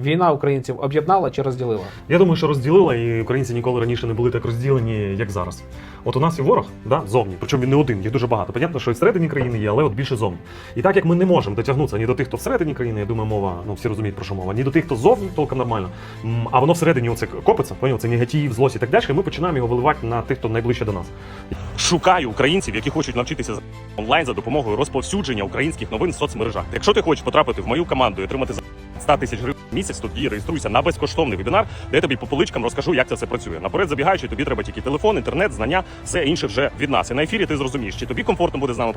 Війна українців об'єднала чи розділила? Я думаю, що розділила, і українці ніколи раніше не були так розділені, як зараз. От у нас є ворог, да, зовні, причому він не один, їх дуже багато. Понятно, що і всередині країни є, але от більше зовні. І так як ми не можемо дотягнутися ні до тих, хто всередині країни, я думаю, мова, ну всі розуміють про що мова, ні до тих, хто зовні, толком нормально. А воно всередині оце копиться, поняв, це негатив, злость і так далі. І ми починаємо його виливати на тих, хто найближче до нас. Шукаю українців, які хочуть навчитися онлайн за допомогою розповсюдження українських новин в соцмережах. Якщо ти хочеш потрапити в мою команду і отримати за 100 тисяч гривень в місяць, тоді реєструйся на безкоштовний вебінар, де я тобі по поличкам розкажу, як це все працює. Наперед забігаючи, тобі треба тільки телефон, інтернет, знання, все інше вже від нас. І на ефірі ти зрозумієш, чи тобі комфортно буде з нами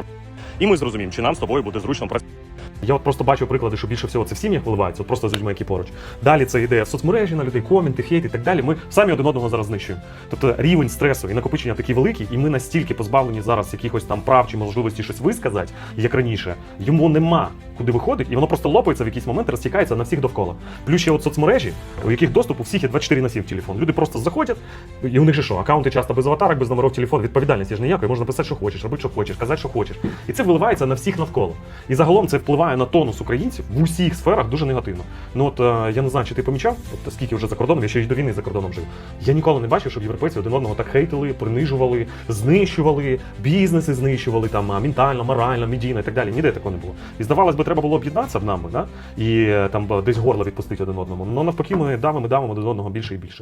і ми зрозуміємо, чи нам з тобою буде зручно працювати. Я от просто бачу приклади, що більше всього це в сім'ях виливається, от просто з людьми, які поруч. Далі це йде в соцмережі на людей, коменти, хейт і так далі. Ми самі один одного зараз знищуємо. Тобто рівень стресу і накопичення такий великий, і ми настільки позбавлені зараз якихось там прав чи можливості щось висказати, як раніше. Йому нема куди виходить, і воно просто лопається в якийсь момент, розтікається на всіх довкола. Плюс ще от соцмережі, у яких доступ у всіх є 24 на 7 телефон. Люди просто заходять, і у них же що, аккаунти часто без аватарок, без номерів телефону, відповідальності ж ніякої, можна писати, що хочеш, робити, що хочеш, казати, що хочеш. І це виливається на всіх навколо. І загалом це впливає на тонус українців в усіх сферах дуже негативно. Ну от е, я не знаю, чи ти помічав, от скільки вже за кордоном, я ще й до війни за кордоном жив. Я ніколи не бачив, щоб європейці один одного так хейтили, принижували, знищували, бізнеси знищували там ментально, морально, медійно і так далі. Ніде такого не було. І здавалось би, треба було об'єднатися в нами, да? і е, там десь горло відпустити один одному. Ну навпаки, ми давимо, давимо один одного більше і більше.